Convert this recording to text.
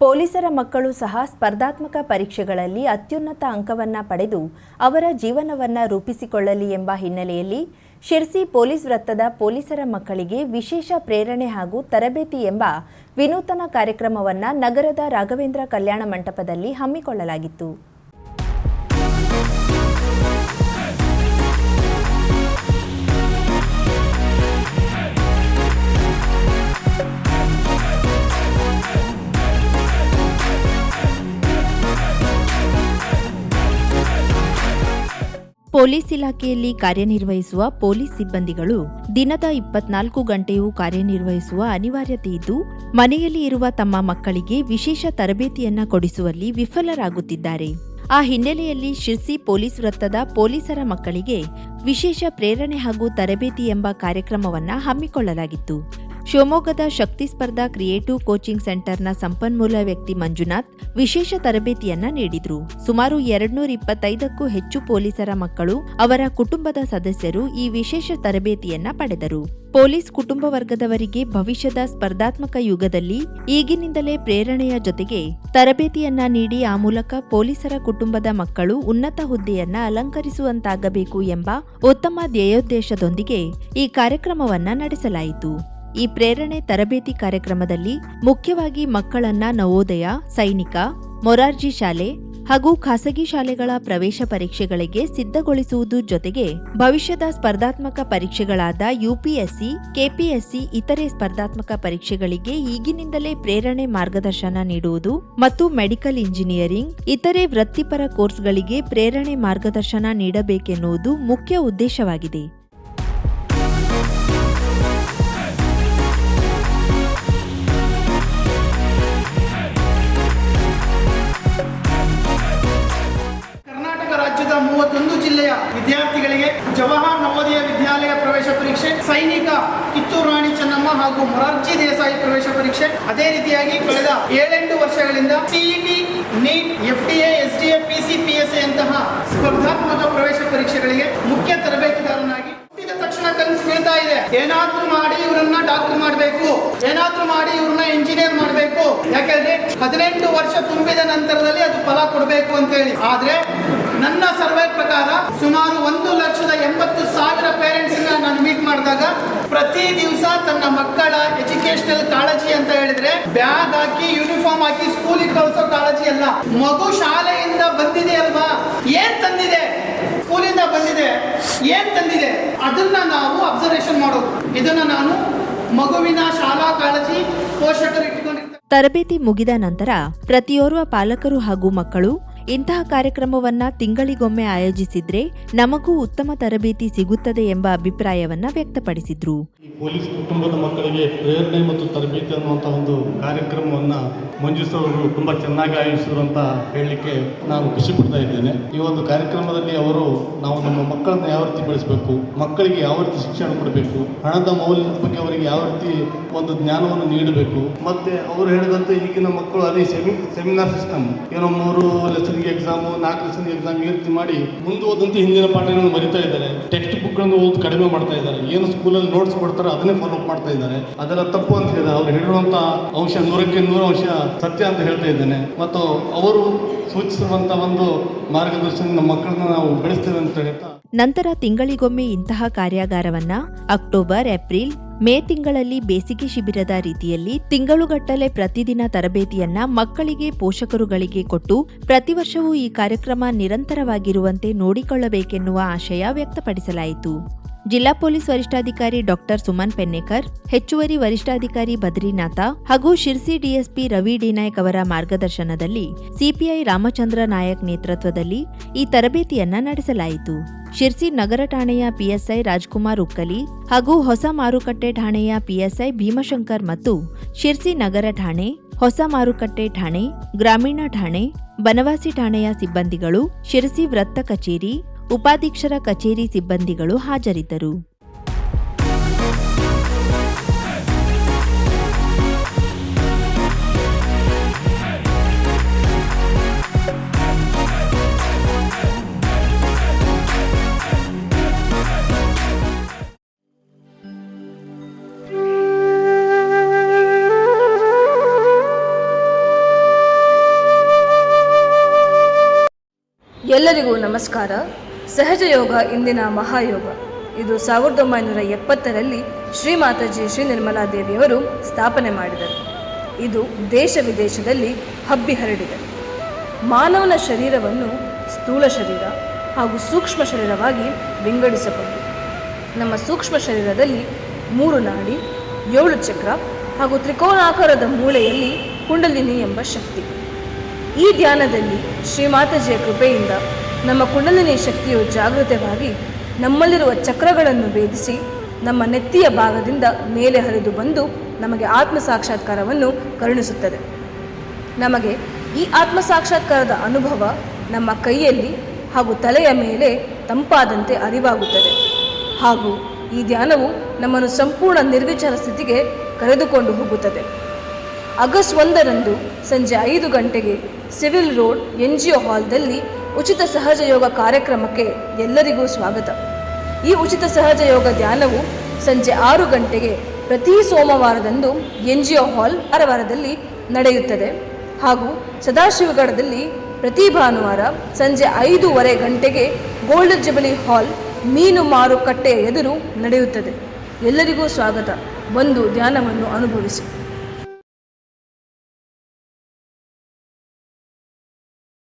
ಪೊಲೀಸರ ಮಕ್ಕಳು ಸಹ ಸ್ಪರ್ಧಾತ್ಮಕ ಪರೀಕ್ಷೆಗಳಲ್ಲಿ ಅತ್ಯುನ್ನತ ಅಂಕವನ್ನ ಪಡೆದು ಅವರ ಜೀವನವನ್ನ ರೂಪಿಸಿಕೊಳ್ಳಲಿ ಎಂಬ ಹಿನ್ನೆಲೆಯಲ್ಲಿ ಶಿರ್ಸಿ ಪೊಲೀಸ್ ವೃತ್ತದ ಪೊಲೀಸರ ಮಕ್ಕಳಿಗೆ ವಿಶೇಷ ಪ್ರೇರಣೆ ಹಾಗೂ ತರಬೇತಿ ಎಂಬ ವಿನೂತನ ಕಾರ್ಯಕ್ರಮವನ್ನು ನಗರದ ರಾಘವೇಂದ್ರ ಕಲ್ಯಾಣ ಮಂಟಪದಲ್ಲಿ ಹಮ್ಮಿಕೊಳ್ಳಲಾಗಿತ್ತು. ಪೊಲೀಸ್ ಇಲಾಖೆಯಲ್ಲಿ ಕಾರ್ಯನಿರ್ವಹಿಸುವ ಪೊಲೀಸ್ ಸಿಬ್ಬಂದಿಗಳು ದಿನದ ಇಪ್ಪತ್ನಾಲ್ಕು ಗಂಟೆಯೂ ಕಾರ್ಯನಿರ್ವಹಿಸುವ ಅನಿವಾರ್ಯತೆ ಇದ್ದು, ಮನೆಯಲ್ಲಿ ಇರುವ ತಮ್ಮ ಮಕ್ಕಳಿಗೆ ವಿಶೇಷ ತರಬೇತಿಯನ್ನ ಕೊಡಿಸುವಲ್ಲಿ ವಿಫಲರಾಗುತ್ತಿದ್ದಾರೆ. ಆ ಹಿನ್ನೆಲೆಯಲ್ಲಿ ಶಿರ್ಸಿ ಪೊಲೀಸ್ ವೃತ್ತದ ಪೊಲೀಸರ ಮಕ್ಕಳಿಗೆ ವಿಶೇಷ ಪ್ರೇರಣೆ ಹಾಗೂ ತರಬೇತಿ ಎಂಬ ಕಾರ್ಯಕ್ರಮವನ್ನ ಹಮ್ಮಿಕೊಳ್ಳಲಾಗಿತ್ತು. ಶಿವಮೊಗ್ಗದ ಶಕ್ತಿ ಸ್ಪರ್ಧಾ ಕ್ರಿಯೇಟಿವ್ ಕೋಚಿಂಗ್ ಸೆಂಟರ್ನ ಸಂಪನ್ಮೂಲ ವ್ಯಕ್ತಿ ಮಂಜುನಾಥ್ ವಿಶೇಷ ತರಬೇತಿಯನ್ನ ನೀಡಿದ್ರು. ಸುಮಾರು ಎರಡ್ನೂರ ಇಪ್ಪತ್ತೈದಕ್ಕೂ ಹೆಚ್ಚು ಪೊಲೀಸರ ಮಕ್ಕಳು, ಅವರ ಕುಟುಂಬದ ಸದಸ್ಯರು ಈ ವಿಶೇಷ ತರಬೇತಿಯನ್ನ ಪಡೆದರು. ಪೊಲೀಸ್ ಕುಟುಂಬ ವರ್ಗದವರಿಗೆ ಭವಿಷ್ಯದ ಸ್ಪರ್ಧಾತ್ಮಕ ಯುಗದಲ್ಲಿ ಈಗಿನಿಂದಲೇ ಪ್ರೇರಣೆಯ ಜೊತೆಗೆ ತರಬೇತಿಯನ್ನ ನೀಡಿ ಆ ಮೂಲಕ ಪೊಲೀಸರ ಕುಟುಂಬದ ಮಕ್ಕಳು ಉನ್ನತ ಹುದ್ದೆಯನ್ನ ಅಲಂಕರಿಸುವಂತಾಗಬೇಕು ಎಂಬ ಉತ್ತಮ ಧ್ಯೇಯೋದ್ದೇಶದೊಂದಿಗೆ ಈ ಕಾರ್ಯಕ್ರಮವನ್ನ ನಡೆಸಲಾಯಿತು. ಈ ಪ್ರೇರಣೆ ತರಬೇತಿ ಕಾರ್ಯಕ್ರಮದಲ್ಲಿ ಮುಖ್ಯವಾಗಿ ಮಕ್ಕಳನ್ನ ನವೋದಯ, ಸೈನಿಕ, ಮೊರಾರ್ಜಿ ಶಾಲೆ ಹಾಗೂ ಖಾಸಗಿ ಶಾಲೆಗಳ ಪ್ರವೇಶ ಪರೀಕ್ಷೆಗಳಿಗೆ ಸಿದ್ಧಗೊಳಿಸುವುದು ಜೊತೆಗೆ ಭವಿಷ್ಯದ ಸ್ಪರ್ಧಾತ್ಮಕ ಪರೀಕ್ಷೆಗಳಾದ ಯುಪಿಎಸ್ಸಿ ಕೆಪಿಎಸ್ಸಿ ಇತರೆ ಸ್ಪರ್ಧಾತ್ಮಕ ಪರೀಕ್ಷೆಗಳಿಗೆ ಈಗಿನಿಂದಲೇ ಪ್ರೇರಣೆ ಮಾರ್ಗದರ್ಶನ ನೀಡುವುದು ಮತ್ತು ಮೆಡಿಕಲ್ ಇಂಜಿನಿಯರಿಂಗ್, ಇತರೆ ವೃತ್ತಿಪರ ಕೋರ್ಸ್ಗಳಿಗೆ ಪ್ರೇರಣೆ ಮಾರ್ಗದರ್ಶನ ನೀಡಬೇಕೆನ್ನುವುದು ಮುಖ್ಯ ಉದ್ದೇಶವಾಗಿದೆ. ಮೂವತ್ತೊಂದು ಜಿಲ್ಲೆಯ ವಿದ್ಯಾರ್ಥಿಗಳಿಗೆ ಜವಾಹರ್ ನವೋದಯ ವಿದ್ಯಾಲಯ ಪ್ರವೇಶ ಪರೀಕ್ಷೆ, ಸೈನಿಕ ಕಿತ್ತೂರು ರಾಣಿ ಚೆನ್ನಮ್ಮ ಹಾಗೂ ಮೊರಾರ್ಜಿ ದೇಸಾಯಿ ಪ್ರವೇಶ ಪರೀಕ್ಷೆ. ಅದೇ ರೀತಿಯಾಗಿ ಕಳೆದ ಏಳೆಂಟು ವರ್ಷಗಳಿಂದ CET NEET F D A S D A P C P S A ಅಂತಹ ಸ್ಪರ್ಧಾತ್ಮಕ ಪ್ರವೇಶ ಪರೀಕ್ಷೆಗಳಿಗೆ ಮುಖ್ಯ ತರಬೇತಿದಾರನಾಗಿ ಹುಟ್ಟಿದ ತಕ್ಷಣ ಕನಸು ಬೀಳ್ತಾ ಇದೆ. ಏನಾದ್ರೂ ಮಾಡಿ ಇವರನ್ನ ಡಾಕ್ಟರ್ ಮಾಡಬೇಕು. ಏನಾದ್ರೂ ಮಾಡಿ ಇಂಜಿನಿಯರ್ ಯಾಕೆಂದ್ರೆ ಹದಿನೆಂಟು ವರ್ಷ ತುಂಬಿದ ನಂತರದಲ್ಲಿ ಅದು ಫಲ ಕೊಡಬೇಕು ಅಂತ ಹೇಳಿ. ಆದ್ರೆ ನನ್ನ ಸರ್ವೆ ಪ್ರಕಾರ ಸುಮಾರು ಒಂದು ಲಕ್ಷದ ಎಂಬತ್ತು ಸಾವಿರ ಪೇರೆಂಟ್ಸ್ ನಾನು ಮೀಟ್ ಮಾಡಿದಾಗ ಪ್ರತಿ ದಿವಸ ತನ್ನ ಮಕ್ಕಳ ಎಜುಕೇಶನಲ್ ಕಾಳಜಿ ಅಂತ ಹೇಳಿದ್ರೆ ಬ್ಯಾಗ್ ಹಾಕಿ ಯೂನಿಫಾರ್ಮ್ ಹಾಕಿ ಸ್ಕೂಲಿಗೆ ಕಳಿಸೋ ಕಾಳಜಿ ಅಲ್ಲ. ಮಗು ಶಾಲೆಯಿಂದ ಬಂದಿದೆ ಅಲ್ವಾ? ಏನ್ ತಂದಿದೆ? ಸ್ಕೂಲಿಂದ ಬಂದಿದೆ. ಏನ್ ತಂದಿದೆ? ಅದನ್ನ ನಾವು ಅಬ್ಸರ್ವೇಷನ್ ಮಾಡೋದು. ಇದನ್ನ ನಾನು ಮಗುವಿನ ಶಾಲಾ ಕಾಳಜಿ ಪೋಷಕರು ಇಟ್ಕೊಂಡಿರ್ತಾರೆ ತರಬೇತಿ ಮುಗಿದ ನಂತರ ಪ್ರತಿಯೋರ್ವ ಪಾಲಕರು ಹಾಗೂ ಮಕ್ಕಳು ಇಂತಹ ಕಾರ್ಯಕ್ರಮವನ್ನ ತಿಂಗಳಿಗೊಮ್ಮೆ ಆಯೋಜಿಸಿದ್ರೆ ನಮಗೂ ಉತ್ತಮ ತರಬೇತಿ ಸಿಗುತ್ತದೆ ಎಂಬ ಅಭಿಪ್ರಾಯವನ್ನ ವ್ಯಕ್ತಪಡಿಸಿದ್ರು. ಪೊಲೀಸ್ ಕುಟುಂಬದ ಮಕ್ಕಳಿಗೆ ಪ್ರೇರಣೆ ಮತ್ತು ತರಬೇತಿ ಅನ್ನುವಂಥ ಒಂದು ಕಾರ್ಯಕ್ರಮವನ್ನ ಮಂಜುಸ್ ತುಂಬಾ ತುಂಬ ಚೆನ್ನಾಗಿ ಆಯೋಜಿಸಿದ್ರು ಅಂತ ಹೇಳಲಿಕ್ಕೆ ನಾನು ಖುಷಿ ಪಡ್ತಾ ಇದ್ದೇನೆ. ಈ ಒಂದು ಕಾರ್ಯಕ್ರಮದಲ್ಲಿ ಅವರು ನಾವು ನಮ್ಮ ಮಕ್ಕಳನ್ನ ಯಾವ ರೀತಿ ಬೆಳೆಸಬೇಕು, ಮಕ್ಕಳಿಗೆ ಯಾವ ರೀತಿ ಶಿಕ್ಷಣ ಕೊಡಬೇಕು, ಹಣದ ಮೌಲ್ಯದ ಬಗ್ಗೆ ಅವರಿಗೆ ಯಾವ ರೀತಿ ಒಂದು ಜ್ಞಾನವನ್ನು ನೀಡಬೇಕು. ಮತ್ತೆ ಅವರು ಹೇಳಿದಂತೆ ಈಗಿನ ಮಕ್ಕಳು ಅದೇ ಸೆಮಿ ಸೆಮಿನಾರ್ ಸಿಸ್ಟಮ್ ಏನೋ ಮೂರು ಲೆಸನ್ಗೆ ಎಕ್ಸಾಮು ನಾಲ್ಕು ಲೆಸನ್ಗೆ ಎಕ್ಸಾಮ್ ಈ ರೀತಿ ಮಾಡಿ ಮುಂದುವದಂತೆ ಹಿಂದಿನ ಪಾಠಗಳನ್ನು ಬರಿತಾ ಇದ್ದಾರೆ. ಟೆಕ್ಸ್ಟ್ ಬುಕ್ಗಳನ್ನು ಓದಿ ಕಡಿಮೆ ಮಾಡ್ತಾ ಇದ್ದಾರೆ. ಏನು ಸ್ಕೂಲಲ್ಲಿ ನೋಟ್ಸ್ ಕೊಡ್ತಾರೋ ಅದನ್ನೇ ಫಾಲೋ ಮಾಡ್ತಾ ಇದ್ದಾರೆ. ಅದೆಲ್ಲ ತಪ್ಪು ಅಂತ ಹೇಳಿದ್ರೆ ಅವ್ರು ಹೇಳಿರುವಂಥ ಅಂಶ, ನೂರಕ್ಕೆ ನೂರು ಅಂಶ ಸತ್ಯ ಅಂತ ಹೇಳ್ತಾ ಇದ್ದೇನೆ. ಮತ್ತು ಅವರು ಸೂಚಿಸಿರುವಂಥ ಒಂದು ಮಾರ್ಗದರ್ಶನ ನಮ್ಮ ಮಕ್ಕಳನ್ನ ನಾವು ಬೆಳೆಸ್ತೇವೆ ಅಂತ ಹೇಳ್ತಾ ನಂತರ ತಿಂಗಳಿಗೊಮ್ಮೆ ಇಂತಹ ಕಾರ್ಯಾಗಾರವನ್ನ ಅಕ್ಟೋಬರ್, ಏಪ್ರಿಲ್ ಮೇ ತಿಂಗಳಲ್ಲಿ ಬೇಸಿಗೆ ಶಿಬಿರದ ರೀತಿಯಲ್ಲಿ ತಿಂಗಳುಗಟ್ಟಲೆ ಪ್ರತಿದಿನ ತರಬೇತಿಯನ್ನ ಮಕ್ಕಳಿಗೆ, ಪೋಷಕರುಗಳಿಗೆ ಕೊಟ್ಟು ಪ್ರತಿ ವರ್ಷವೂ ಈ ಕಾರ್ಯಕ್ರಮ ನಿರಂತರವಾಗಿರುವಂತೆ ನೋಡಿಕೊಳ್ಳಬೇಕೆನ್ನುವ ಆಶಯ ವ್ಯಕ್ತಪಡಿಸಲಾಯಿತು. ಜಿಲ್ಲಾ ಪೊಲೀಸ್ ವರಿಷ್ಠಾಧಿಕಾರಿ ಡಾಕ್ಟರ್ ಸುಮನ್ ಪೆನ್ನೇಕರ್, ಹೆಚ್ಚುವರಿ ವರಿಷ್ಠಾಧಿಕಾರಿ ಬದ್ರಿನಾಥ ಹಾಗೂ ಶಿರ್ಸಿ ಡಿಎಸ್ಪಿ ರವಿ ಡಿನಾಯ್ಕ್ ಅವರ ಮಾರ್ಗದರ್ಶನದಲ್ಲಿ ಸಿಪಿಐ ರಾಮಚಂದ್ರ ನಾಯಕ್ ನೇತೃತ್ವದಲ್ಲಿ ಈ ತರಬೇತಿಯನ್ನ ನಡೆಸಲಾಯಿತು. ಶಿರ್ಸಿ ನಗರ ಠಾಣೆಯ ಪಿಎಸ್ಐ ರಾಜ್ಕುಮಾರ್ ಉಕ್ಕಲಿ ಹಾಗೂ ಹೊಸ ಮಾರುಕಟ್ಟೆ ಠಾಣೆಯ ಪಿಎಸ್ಐ ಭೀಮಶಂಕರ್ ಮತ್ತು ಶಿರ್ಸಿ ನಗರ ಠಾಣೆ, ಹೊಸ ಮಾರುಕಟ್ಟೆ ಠಾಣೆ, ಗ್ರಾಮೀಣ ಠಾಣೆ, ಬನವಾಸಿ ಠಾಣೆಯ ಸಿಬ್ಬಂದಿಗಳು ಶಿರಸಿ ವೃತ್ತ ಕಚೇರಿ ಉಪಾಧ್ಯಕ್ಷರ ಕಚೇರಿ ಸಿಬ್ಬಂದಿಗಳು ಹಾಜರಿದ್ದರು. ಎಲ್ಲರಿಗೂ ನಮಸ್ಕಾರ. ಸಹಜ ಯೋಗ ಇಂದಿನ ಮಹಾಯೋಗ. ಇದು ಸಾವಿರದ ಒಂಬೈನೂರ ಎಪ್ಪತ್ತರಲ್ಲಿ ಶ್ರೀ ಮಾತಾಜಿ ಶ್ರೀ ನಿರ್ಮಲಾ ದೇವಿಯವರು ಸ್ಥಾಪನೆ ಮಾಡಿದರು. ಇದು ದೇಶ ವಿದೇಶದಲ್ಲಿ ಹಬ್ಬಿ ಹರಡಿದೆ. ಮಾನವನ ಶರೀರವನ್ನು ಸ್ಥೂಲ ಶರೀರ ಹಾಗೂ ಸೂಕ್ಷ್ಮ ಶರೀರವಾಗಿ ವಿಂಗಡಿಸಬಹುದು. ನಮ್ಮ ಸೂಕ್ಷ್ಮ ಶರೀರದಲ್ಲಿ ಮೂರು ನಾಡಿ, ಏಳು ಚಕ್ರ ಹಾಗೂ ತ್ರಿಕೋನಾಕಾರದ ಮೂಳೆಯಲ್ಲಿ ಕುಂಡಲಿನಿ ಎಂಬ ಶಕ್ತಿ. ಈ ಧ್ಯಾನದಲ್ಲಿ ಶ್ರೀಮಾತಾಜಿಯ ಕೃಪೆಯಿಂದ ನಮ್ಮ ಕುಂಡಲಿನಿ ಶಕ್ತಿಯು ಜಾಗೃತವಾಗಿ ನಮ್ಮಲ್ಲಿರುವ ಚಕ್ರಗಳನ್ನು ಭೇದಿಸಿ ನಮ್ಮ ನೆತ್ತಿಯ ಭಾಗದಿಂದ ಮೇಲೆ ಹರಿದು ಬಂದು ನಮಗೆ ಆತ್ಮ ಸಾಕ್ಷಾತ್ಕಾರವನ್ನು ಕರುಣಿಸುತ್ತದೆ. ನಮಗೆ ಈ ಆತ್ಮ ಸಾಕ್ಷಾತ್ಕಾರದ ಅನುಭವ ನಮ್ಮ ಕೈಯಲ್ಲಿ ಹಾಗೂ ತಲೆಯ ಮೇಲೆ ತಂಪಾದಂತೆ ಅರಿವಾಗುತ್ತದೆ. ಹಾಗೂ ಈ ಧ್ಯಾನವು ನಮ್ಮನ್ನು ಸಂಪೂರ್ಣ ನಿರ್ವಿಚಾರ ಸ್ಥಿತಿಗೆ ಕರೆದುಕೊಂಡು ಹೋಗುತ್ತದೆ. ಆಗಸ್ಟ್ ಒಂದರಂದು ಸಂಜೆ ಐದು ಗಂಟೆಗೆ civil road N G O ಹಾಲ್ದಲ್ಲಿ ಉಚಿತ ಸಹಜ ಯೋಗ ಕಾರ್ಯಕ್ರಮಕ್ಕೆ ಎಲ್ಲರಿಗೂ ಸ್ವಾಗತ. ಈ ಉಚಿತ ಸಹಜ ಯೋಗ ಧ್ಯಾನವು ಸಂಜೆ ಆರು ಗಂಟೆಗೆ ಪ್ರತಿ ಸೋಮವಾರದಂದು ಎನ್ ಜಿ ಒ ಹಾಲ್ ಅರವಾರದಲ್ಲಿ ನಡೆಯುತ್ತದೆ. ಹಾಗೂ ಸದಾಶಿವಗಢದಲ್ಲಿ ಪ್ರತಿ ಭಾನುವಾರ ಸಂಜೆ ಐದೂವರೆ ಗಂಟೆಗೆ ಗೋಲ್ಡ್ ಜುಬಲಿ ಹಾಲ್ ಮೀನು ಮಾರುಕಟ್ಟೆಯ ಎದುರು ನಡೆಯುತ್ತದೆ. ಎಲ್ಲರಿಗೂ ಸ್ವಾಗತ. ಬಂದು ಧ್ಯಾನವನ್ನು ಅನುಭವಿಸಿ.